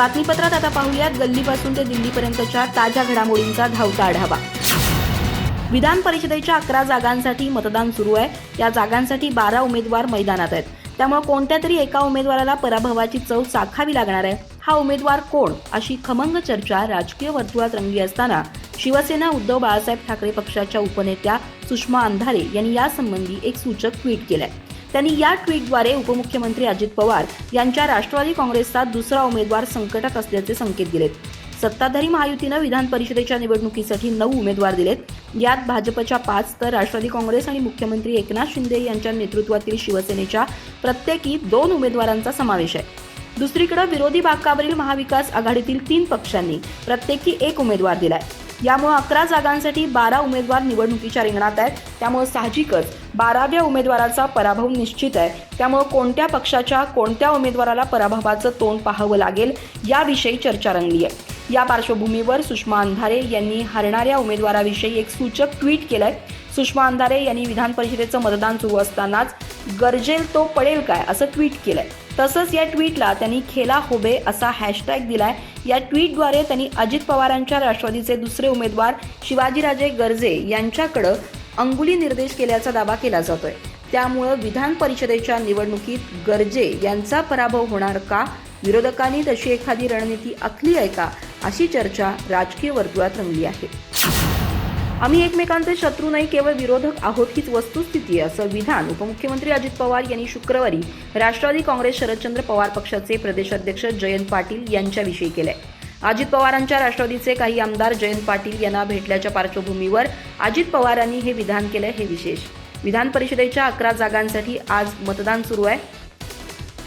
बातमीपत्रात आता पाहूयात. गल्लीपासून ते दिल्लीपर्यंतच्या ताज्या घडामोडींचा धावता आढावा. विधान परिषदेच्या अकरा जागांसाठी मतदान सुरू आहे. या जागांसाठी बारा उमेदवार मैदानात आहेत. त्यामुळे कोणत्या तरी एका उमेदवाराला पराभवाची चव चाखावी लागणार आहे? हा उमेदवार कोण? अशी खमंग चर्चा राजकीय वर्तुळात रंगली असताना शिवसेना उद्धव बाळासाहेब ठाकरे पक्षाच्या उपनेत्या सुषमा अंधारे यांनी यासंबंधी एक सूचक ट्विट केलं आहे त्यांनी या ट्विटद्वारे उपमुख्यमंत्री अजित पवार यांच्या राष्ट्रवादी काँग्रेसचा दुसरा उमेदवार संकटात असल्याचे संकेत दिलेत. सत्ताधारी महायुतीनं विधान परिषदेच्या निवडणुकीसाठी नऊ उमेदवार दिलेत. यात भाजपच्या पाच तर राष्ट्रवादी काँग्रेस आणि मुख्यमंत्री एकनाथ शिंदे यांच्या नेतृत्वातील शिवसेनेच्या प्रत्येकी दोन उमेदवारांचा समावेश आहे. दुसरीकडे विरोधी बाकावरील महाविकास आघाडीतील तीन पक्षांनी प्रत्येकी एक उमेदवार दिलाय. यामुळे अकरा जागांसाठी बारा उमेदवार निवडणुकीच्या रिंगणात आहेत. त्यामुळे साहजिकच बाराव्या उमेदवाराचा पराभव निश्चित आहे. त्यामुळे कोणत्या पक्षाच्या कोणत्या उमेदवाराला पराभवाचं तोंड पाहावं लागेल याविषयी चर्चा रंगली आहे. या पार्श्वभूमीवर सुषमा अंधारे यांनी हरणाऱ्या उमेदवाराविषयी एक सूचक ट्विट केलंय. सुषमा अंधारे यांनी विधान परिषदेचं मतदान सुरू असतानाच गरजेल तो पडेल काय असं ट्विट केलंय. तसंच या ट्विटला त्यांनी खेला होबे असा हॅशटॅग दिलाय. या ट्विटद्वारे त्यांनी अजित पवारांच्या राष्ट्रवादीचे दुसरे उमेदवार शिवाजीराजे गर्जे यांच्याकडं अंगुली निर्देश केल्याचा दावा केला जातोय. त्यामुळं विधान परिषदेच्या निवडणुकीत गर्जे यांचा पराभव होणार का? विरोधकांनी तशी एखादी रणनीती आखली आहे का? अशी चर्चा राजकीय वर्तुळात रंगली आहे. आम्ही एकमेकांचे शत्रू नाही केवळ विरोधक आहोत हीच वस्तुस्थिती आहे असं विधान उपमुख्यमंत्री अजित पवार यांनी शुक्रवारी राष्ट्रवादी काँग्रेस शरदचंद्र पवार पक्षाचे प्रदेशाध्यक्ष जयंत पाटील यांच्याविषयी केलंय. अजित पवारांच्या राष्ट्रवादीचे काही आमदार जयंत पाटील यांना भेटल्याच्या पार्श्वभूमीवर अजित पवारांनी हे विधान केलं हे विशेष. विधान परिषदेच्या अकरा जागांसाठी आज मतदान सुरू आहे.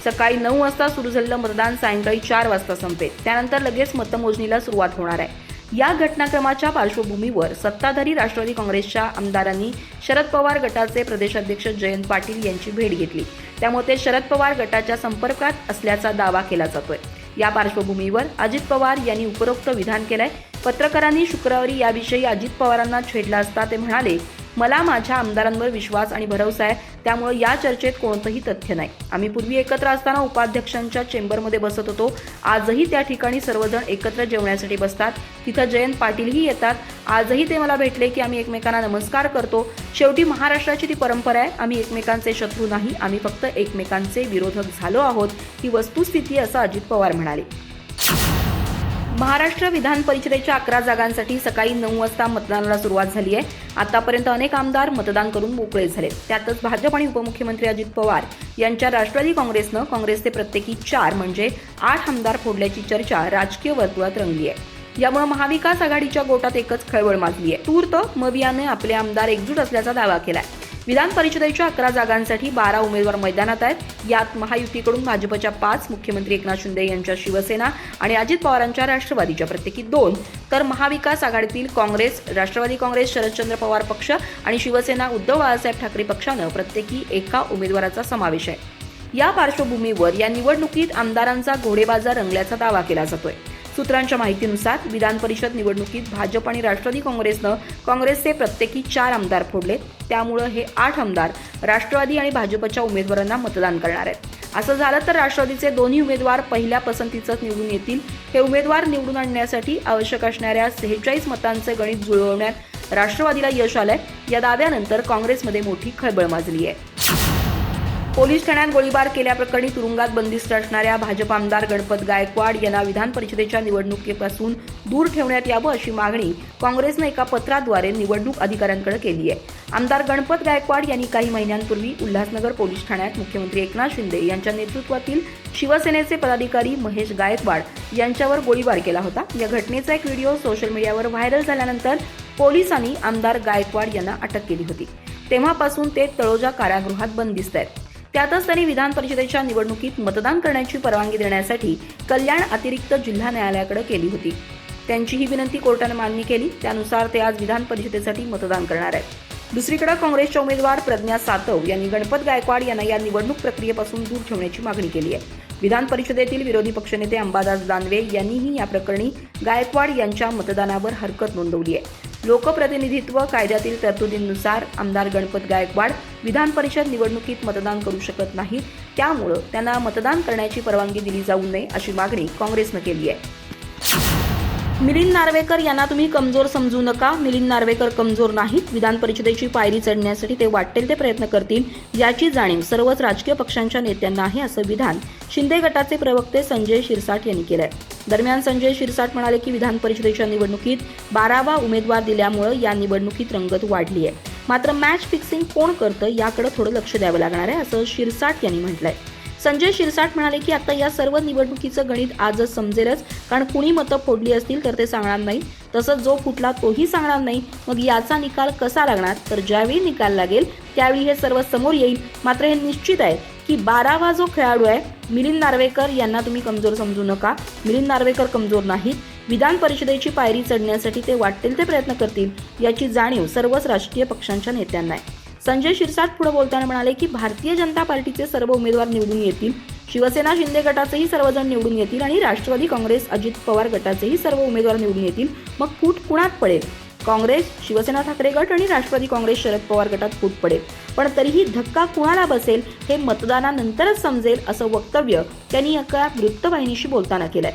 सकाळी नऊ वाजता सुरू झालेलं मतदान सायंकाळी चार वाजता संपेल. त्यानंतर लगेच मतमोजणीला सुरुवात होणार आहे. या घटनाक्रमाच्या पार्श्वभूमीवर सत्ताधारी राष्ट्रवादी काँग्रेसच्या आमदारांनी शरद पवार गटाचे प्रदेशाध्यक्ष जयंत पाटील यांची भेट घेतली. त्यामुळे ते शरद पवार गटाच्या संपर्कात असल्याचा दावा केला जातोय. या पार्श्वभूमीवर अजित पवार यांनी उपरोक्त विधान केलंय. पत्रकारांनी शुक्रवारी याविषयी अजित पवारांना छेडला असता ते म्हणाले मला माझ्या आमदारांवर विश्वास आणि भरवसा आहे. त्यामुळे या चर्चेत कोणतंही तथ्य नाही. आम्ही पूर्वी एकत्र असताना उपाध्यक्षांच्या चेंबरमध्ये बसत होतो. आजही त्या ठिकाणी सर्वजण एकत्र जेवण्यासाठी बसतात. तिथं जयंत पाटीलही येतात. आजही ते मला भेटले की आम्ही एकमेकांना नमस्कार करतो. शेवटी महाराष्ट्राची ती परंपरा आहे. आम्ही एकमेकांचे शत्रू नाही. आम्ही फक्त एकमेकांचे विरोधक झालो आहोत. ही वस्तुस्थिती असं अजित पवार म्हणाले. महाराष्ट्र विधान परिषदेच्या अकरा जागांसाठी सकाळी नऊ वाजता मतदानाला सुरुवात झाली आहे. आतापर्यंत अनेक आमदार मतदान करून मोकळे झाले. त्यातच भाजप आणि उपमुख्यमंत्री अजित पवार यांच्या राष्ट्रवादी काँग्रेसनं काँग्रेसचे प्रत्येकी चार म्हणजे आठ आमदार फोडल्याची चर्चा राजकीय वर्तुळात रंगली आहे. यामुळे महाविकास आघाडीच्या गोटात एकच खळबळ माजली आहे. तूर्त मवियाने आपले आमदार एकजूट असल्याचा दावा केलाय. विधान परिषदेच्या अकरा जागांसाठी बारा उमेदवार मैदानात आहेत. यात महायुतीकडून भाजपच्या पाच मुख्यमंत्री एकनाथ शिंदे यांच्या शिवसेना आणि अजित पवारांच्या राष्ट्रवादीच्या प्रत्येकी दोन. तर महाविकास आघाडीतील काँग्रेस राष्ट्रवादी काँग्रेस शरदचंद्र पवार पक्ष आणि शिवसेना उद्धव बाळासाहेब ठाकरे पक्षानं प्रत्येकी एका उमेदवाराचा समावेश आहे. या पार्श्वभूमीवर या निवडणुकीत आमदारांचा घोडेबाजार रंगल्याचा दावा केला जातोय. सूत्रांच्या माहितीनुसार विधान परिषद निवडणुकीत भाजप आणि राष्ट्रवादी काँग्रेसनं काँग्रेसचे प्रत्येकी चार आमदार फोडले. त्यामुळं हे आठ आमदार राष्ट्रवादी आणि भाजपच्या उमेदवारांना मतदान करणार आहेत. असं झालं तर राष्ट्रवादीचे दोन्ही उमेदवार पहिल्या पसंतीचंच निवडून येतील. हे उमेदवार निवडून आणण्यासाठी आवश्यक असणाऱ्या सेहेचाळीस मतांचे गणित जुळवण्यात राष्ट्रवादीला यश आलंय. या दाव्यानंतर काँग्रेसमध्ये मोठी खळबळ माजली आहे. पोलीस ठाण्यात गोळीबार केल्याप्रकरणी तुरुंगात बंदिस्त असणाऱ्या भाजप आमदार गणपत गायकवाड यांना विधान परिषदेच्या निवडणुकीपासून दूर ठेवण्यात यावं अशी मागणी काँग्रेसनं एका पत्राद्वारे निवडणूक अधिकाऱ्यांकडे केली आहे. आमदार गणपत गायकवाड यांनी काही महिन्यांपूर्वी उल्हासनगर पोलीस ठाण्यात मुख्यमंत्री एकनाथ शिंदे यांच्या नेतृत्वातील शिवसेनेचे पदाधिकारी महेश गायकवाड यांच्यावर गोळीबार केला होता. या घटनेचा एक व्हिडिओ सोशल मीडियावर व्हायरल झाल्यानंतर पोलिसांनी आमदार गायकवाड यांना अटक केली होती. तेव्हापासून ते तळोजा कारागृहात बंदिस्त आहेत. त्यातच त्यांनी विधान परिषदेच्या निवडणुकीत मतदान करण्याची परवानगी देण्यासाठी कल्याण अतिरिक्त जिल्हा न्यायालयाकडे केली होती. त्यांची ही विनंती कोर्टाने मान्य केली. त्यानुसार ते आज विधान परिषदेसाठी मतदान करणार आहेत. दुसरीकडे काँग्रेसच्या उमेदवार प्रज्ञा सातव यांनी गणपत गायकवाड यांना या निवडणूक प्रक्रियेपासून दूर ठेवण्याची मागणी केली आहे. विधान परिषदेतील विरोधी पक्षनेते अंबादास दानवे यांनीही या प्रकरणी गायकवाड यांच्या मतदानावर हरकत नोंदवली आहे. लोकप्रतिनिधित्व कायद्यातील तरतुदींनुसार आमदार गणपत गायकवाड विधान परिषद निवडणुकीत मतदान करू शकत नाहीत त्यामुळं त्यांना मतदान करण्याची परवानगी दिली जाऊ नये अशी मागणी काँग्रेसनं केली आहे. मिलिंद नार्वेकर यांना तुम्ही कमजोर समजू नका. मिलिंद नार्वेकर कमजोर नाहीत. विधान परिषदेची पायरी चढण्यासाठी ते वाटेल ते प्रयत्न करतील याची जाणीव सर्वच राजकीय पक्षांच्या नेत्यांना आहे असं विधान शिंदे गटाचे प्रवक्ते संजय शिरसाट यांनी केलंय. दरम्यान संजय शिरसाट म्हणाले की विधान परिषदेच्या निवडणुकीत बारावा उमेदवार दिल्यामुळं या निवडणुकीत रंगत वाढली आहे मात्र मॅच फिक्सिंग कोण करतं याकडे थोडं लक्ष द्यावं लागणार आहे असं शिरसाट यांनी म्हटलंय. संजय शिरसाट म्हणाले की आता या सर्व निवडणुकीचं गणित आजच समजेलच कारण कुणी मतं फोडली असतील तर ते सांगणार नाही. तसंच जो फुटला तोही सांगणार नाही. मग याचा निकाल कसा लागणार? तर ज्यावेळी निकाल लागेल त्यावेळी हे सर्व समोर येईल. मात्र हे निश्चित आहे की बारावा जो खेळाडू आहे मिलिंद नार्वेकर यांना तुम्ही कमजोर समजू नका. मिलिंद नार्वेकर कमजोर नाहीत. विधान परिषदेची पायरी चढण्यासाठी ते वाटेल ते प्रयत्न करतील याची जाणीव सर्वच राजकीय पक्षांच्या नेत्यांना आहे. संजय शिरसाट पुढे बोलताना म्हणाले की भारतीय जनता पार्टीचे सर्व उमेदवार निवडून येतील शिवसेना शिंदे गटाचेही सर्वजण निवडून येतील आणि राष्ट्रवादी काँग्रेस अजित पवार गटाचेही सर्व उमेदवार निवडून येतील. मग फूट कुणात पडेल? काँग्रेस शिवसेना ठाकरे गट आणि राष्ट्रवादी काँग्रेस शरद पवार गटात फूट पडेल. पण तरीही धक्का कुणाला बसेल हे मतदानानंतरच समजेल असं वक्तव्य त्यांनी एका वृत्तवाहिनीशी बोलताना केलंय.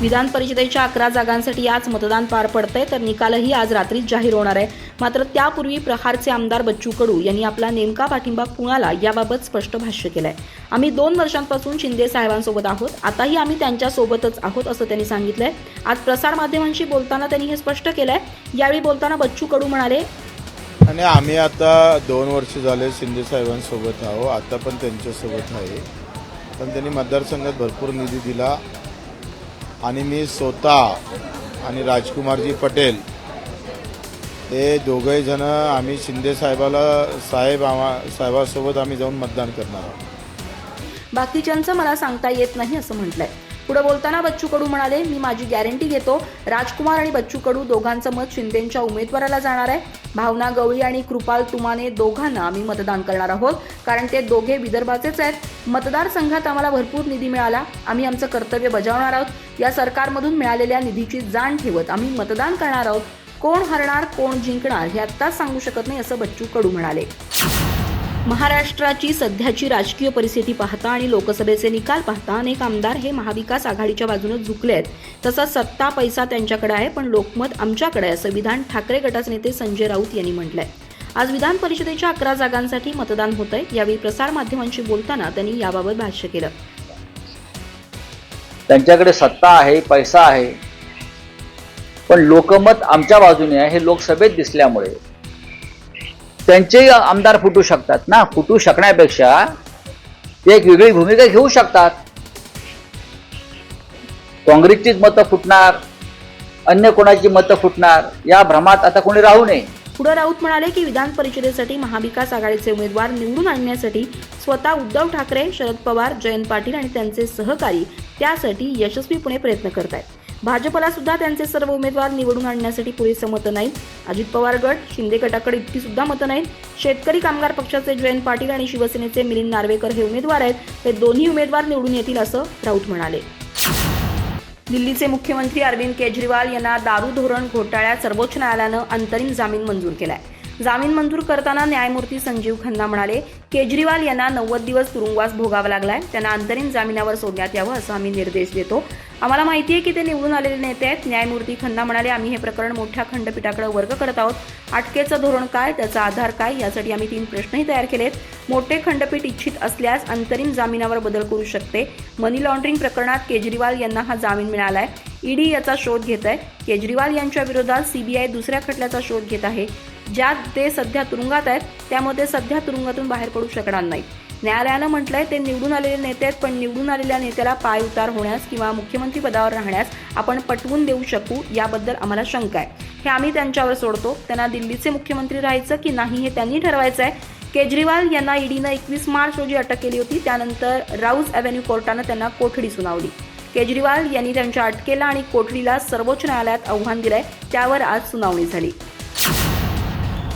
विधान परिषदेच्या अकरा जागांसाठी आज मतदान पार पडतंय. तर निकालही आज रात्रीच जाहीर होणार आहे. मात्र त्यापूर्वी प्रहारचे आमदार बच्चू कडू यांनी आपला नेमका पाठिंबा कुणाला याबाबत स्पष्ट भाष्य केलंय. आम्ही दोन वर्षांपासून शिंदे साहेबांसोबत आहोत. आताही आम्ही त्यांच्यासोबतच आहोत असं त्यांनी सांगितलंय. आज प्रसारमाध्यमांशी बोलताना त्यांनी हे स्पष्ट केलंय. यावेळी बोलताना बच्चू कडू म्हणाले आणि आम्ही आता दोन वर्ष झाले शिंदे साहेबांसोबत आहो आता पण त्यांच्यासोबत आहे. पण त्यांनी मतदारसंघात भरपूर निधी दिला. आणि मी स्वतः आणि राजकुमारजी पटेल हे दोघंही आम्ही शिंदे साहेबाला साहेब आम्हा साहेबासोबत आम्ही जाऊन मतदान करणार आहोत. बाकीच्यांचं मला सांगता येत नाही असं म्हटलंय. पुढे बोलताना बच्चू कडू म्हणाले मी माझी गॅरंटी घेतो. राजकुमार आणि बच्चू कडू दोघांचं मत शिंदेच्या उमेदवाराला जाणार आहे. भावना गवळी आणि कृपाल तुमाने दोघांना आम्ही मतदान करणार आहोत कारण ते दोघे विदर्भाचेच आहेत. मतदारसंघात आम्हाला भरपूर निधी मिळाला. आम्ही आमचं कर्तव्य बजावणार आहोत. या सरकारमधून मिळालेल्या निधीची जाण ठेवत आम्ही मतदान करणार आहोत. कोण हरणार कोण जिंकणार हे आत्ताच सांगू शकत नाही असं बच्चू कडू म्हणाले. महाराष्ट्राची सध्याची राजकीय परिस्थिती पाहता आणि लोकसभेचे निकाल पाहता अनेक आमदार हे महाविकास आघाडीच्या बाजूने झुकले आहेत. तसा सत्ता पैसा त्यांच्याकडे आहे पण लोकमत आमच्याकडे आहे असं विधान ठाकरे गटाचे नेते संजय राऊत यांनी म्हटलंय. आज विधान परिषदेच्या अकरा जागांसाठी मतदान होत आहे यावेळी प्रसारमाध्यमांशी बोलताना त्यांनी याबाबत भाष्य केलं. त्यांच्याकडे सत्ता आहे पैसा आहे पण लोकमत आमच्या बाजूने आहे हे लोकसभेत दिसल्यामुळे. त्यांचेही आमदार फुटू शकतात ना? फुटू शकण्यापेक्षा ते एक वेगळी भूमिका घेऊ शकतात. काँग्रेसचीच मतं फुटणार अन्य कोणाची मतं फुटणार या भ्रमात आता कोणी राहू नये. पुढे राऊत म्हणाले की विधान परिषदेसाठी महाविकास आघाडीचे उमेदवार निवडून आणण्यासाठी स्वतः उद्धव ठाकरे शरद पवार जयंत पाटील आणि त्यांचे सहकारी त्यासाठी यशस्वीपणे प्रयत्न करत आहेत भाजपला सुद्धा त्यांचे सर्व उमेदवार निवडून आणण्यासाठी पुरेसं मतं नाहीत. अजित पवार गट शिंदे गटाकडे इतकी सुद्धा मतं नाहीत. शेतकरी कामगार पक्षाचे जयंत पाटील आणि शिवसेनेचे मिलिंद नार्वेकर हे उमेदवार आहेत. हे दोन्ही उमेदवार निवडून येतील असं राऊत म्हणाले. दिल्लीचे मुख्यमंत्री अरविंद केजरीवाल यांना दारू धोरण घोटाळ्यात सर्वोच्च न्यायालयानं अंतरिम जामीन मंजूर केलाय. जामीन मंजूर करताना न्यायमूर्ती संजीव खन्ना म्हणाले केजरीवाल यांना नव्वद दिवस तुरुंगवास भोगावा लागलाय त्यांना अंतरिम जामिनावर सोडण्यात यावं असं आम्ही निर्देश देतो. आम्हाला माहिती आहे की ते निवडून आलेले नेते आहेत. न्यायमूर्ती खन्ना म्हणाले आम्ही हे प्रकरण मोठ्या खंडपीठाकडे वर्ग करत आहोत. अटकेचं धोरण काय? त्याचा आधार काय? यासाठी आम्ही तीन प्रश्नही तयार केलेत. मोठे खंडपीठ इच्छित असल्यास अंतरिम जामिनावर बदल करू शकते. मनी लॉन्ड्रिंग प्रकरणात केजरीवाल यांना हा जामीन मिळालाय. ईडी याचा शोध घेत आहे केजरीवाल यांच्या विरोधात सीबीआय दुसऱ्या खटल्याचा शोध घेत आहे. ज्यात ते सध्या तुरुंगात आहेत त्यामुळे ते सध्या तुरुंगातून बाहेर पडू शकणार नाहीत. न्यायालयानं म्हटलंय ते निवडून आलेले नेते आहेत पण निवडून आलेल्या नेत्याला पाय उतार होण्यास किंवा मुख्यमंत्री पदावर राहण्यास आपण पटवून देऊ शकू याबद्दल आम्हाला शंका आहे. हे आम्ही त्यांच्यावर सोडतो. त्यांना दिल्लीचे मुख्यमंत्री राहायचं की नाही हे त्यांनी ठरवायचं आहे केजरीवाल यांना ईडीनं एकवीस मार्च रोजी अटक केली होती. त्यानंतर राऊज अव्हेन्यू कोर्टानं त्यांना कोठडी सुनावली. केजरीवाल यांनी त्यांच्या अटकेला आणि कोठडीला सर्वोच्च न्यायालयात आव्हान दिलंय त्यावर आज सुनावणी झाली.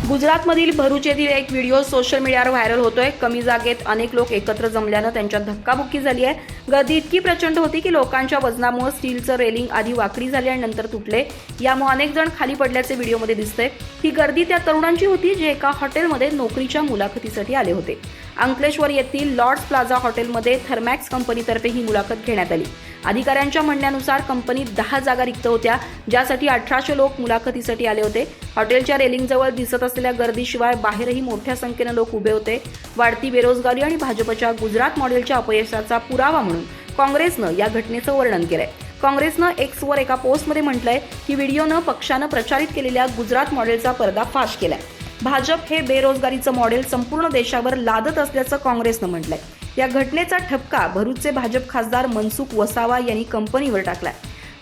गुजरातमधील भरूच येथील एक व्हिडिओ सोशल मीडियावर व्हायरल होतोय. कमी जागेत अनेक लोक एकत्र जमल्यानं त्यांच्यात धक्काबुक्की झाली आहे. गर्दी इतकी प्रचंड होती की लोकांच्या वजनामुळे स्टीलचं रेलिंग आधी वाकडी झाली आणि नंतर तुटले. यामुळे अनेक जण खाली पडल्याचे व्हिडिओमध्ये दिसतंय. ही गर्दी त्या तरुणांची होती जे एका हॉटेलमध्ये नोकरीच्या मुलाखतीसाठी आले होते. अंकलेश्वर येथील लॉर्ड्स प्लाझा हॉटेलमध्ये थर्मॅक्स कंपनीतर्फे ही मुलाखत घेण्यात आली. अधिकाऱ्यांच्या म्हणण्यानुसार कंपनीत दहा जागा रिक्त होत्या ज्यासाठी अठराशे लोक मुलाखतीसाठी आले होते. हॉटेलच्या रेलिंगजवळ दिसत असलेल्या गर्दीशिवाय बाहेरही मोठ्या संख्येनं लोक उभे होते. वाढती बेरोजगारी आणि भाजपच्या गुजरात मॉडेलच्या अपयशाचा पुरावा म्हणून काँग्रेसनं या घटनेचं वर्णन केलंय. काँग्रेसनं एक्सवर एका पोस्टमध्ये म्हटलंय की व्हिडिओनं पक्षानं प्रचारित केलेल्या गुजरात मॉडेलचा पर्दाफाश केलाय. भाजप हे बेरोजगारीचं मॉडेल संपूर्ण देशावर लादत असल्याचं काँग्रेसनं म्हटलंय. या घटनेचा ठपका भरूचचे भाजप खासदार मनसुख वसावा यांनी कंपनीवर टाकलाय.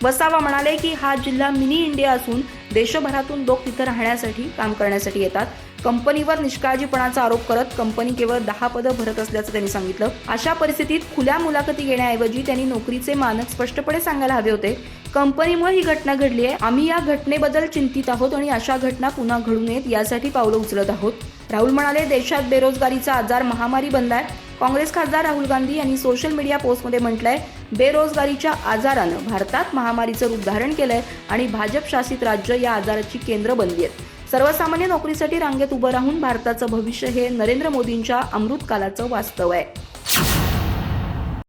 वसावा म्हणाले की हा जिल्हा मिनी इंडिया असून देशभरातून लोक तिथं राहण्यासाठी काम करण्यासाठी येतात. कंपनीवर निष्काळजीपणाचा आरोप करत कंपनी केवळ दहा पदं भरत असल्याचं त्यांनी सांगितलं. अशा परिस्थितीत खुल्या मुलाखती घेण्याऐवजी त्यांनी नोकरीचे मानक स्पष्टपणे सांगायला हवे होते. कंपनीमुळे ही घटना घडली आहे. आम्ही या घटनेबद्दल चिंतित आहोत आणि अशा घटना पुन्हा घडू नयेत यासाठी पावलं उचलत आहोत. राहुल म्हणाले देशात बेरोजगारीचा आजार महामारी बनलाय. काँग्रेस खासदार राहुल गांधी यांनी सोशल मीडिया पोस्टमध्ये म्हटलंय बेरोजगारीच्या आजारानं भारतात महामारीचं रूप धारण केलंय आणि भाजप शासित राज्य या आजाराची केंद्र बनली आहेत. सर्वसामान्य नोकरीसाठी रांगेत उभं राहून भारताचं भविष्य हे नरेंद्र मोदींच्या अमृतकालाचं वास्तव आहे.